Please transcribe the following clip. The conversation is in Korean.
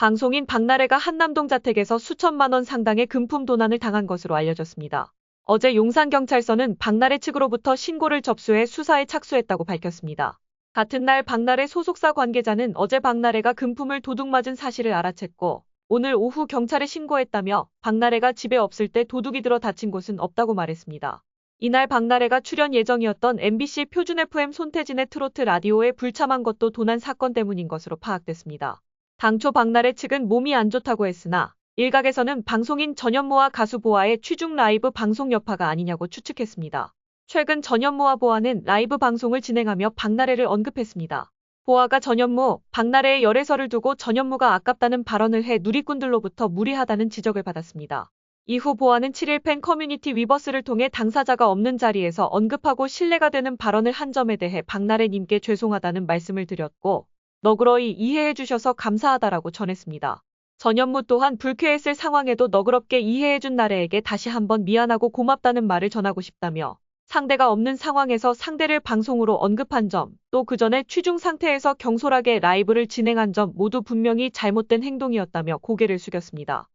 방송인 박나래가 한남동 자택에서 수천만 원 상당의 금품 도난을 당한 것으로 알려졌습니다. 어제 용산경찰서는 박나래 측으로부터 신고를 접수해 수사에 착수했다고 밝혔습니다. 같은 날 박나래 소속사 관계자는 어제 박나래가 금품을 도둑맞은 사실을 알아챘고 오늘 오후 경찰에 신고했다며 박나래가 집에 없을 때 도둑이 들어 다친 곳은 없다고 말했습니다. 이날 박나래가 출연 예정이었던 MBC 표준 FM 손태진의 트로트 라디오에 불참한 것도 도난 사건 때문인 것으로 파악됐습니다. 당초 박나래 측은 몸이 안 좋다고 했으나 일각에서는 방송인 전현무와 가수 보아의 취중 라이브 방송 여파가 아니냐고 추측했습니다. 최근 전현무와 보아는 라이브 방송을 진행하며 박나래를 언급했습니다. 보아가 전현무, 박나래의 열애설을 두고 전현무가 아깝다는 발언을 해 누리꾼들로부터 무리하다는 지적을 받았습니다. 이후 보아는 7일 팬 커뮤니티 위버스를 통해 당사자가 없는 자리에서 언급하고 신뢰가 되는 발언을 한 점에 대해 박나래님께 죄송하다는 말씀을 드렸고 너그러이 이해해 주셔서 감사하다라고 전했습니다. 전현무 또한 불쾌했을 상황에도 너그럽게 이해해준 나래에게 다시 한번 미안하고 고맙다는 말을 전하고 싶다며 상대가 없는 상황에서 상대를 방송으로 언급한 점, 또 그 전에 취중 상태에서 경솔하게 라이브를 진행한 점 모두 분명히 잘못된 행동이었다며 고개를 숙였습니다.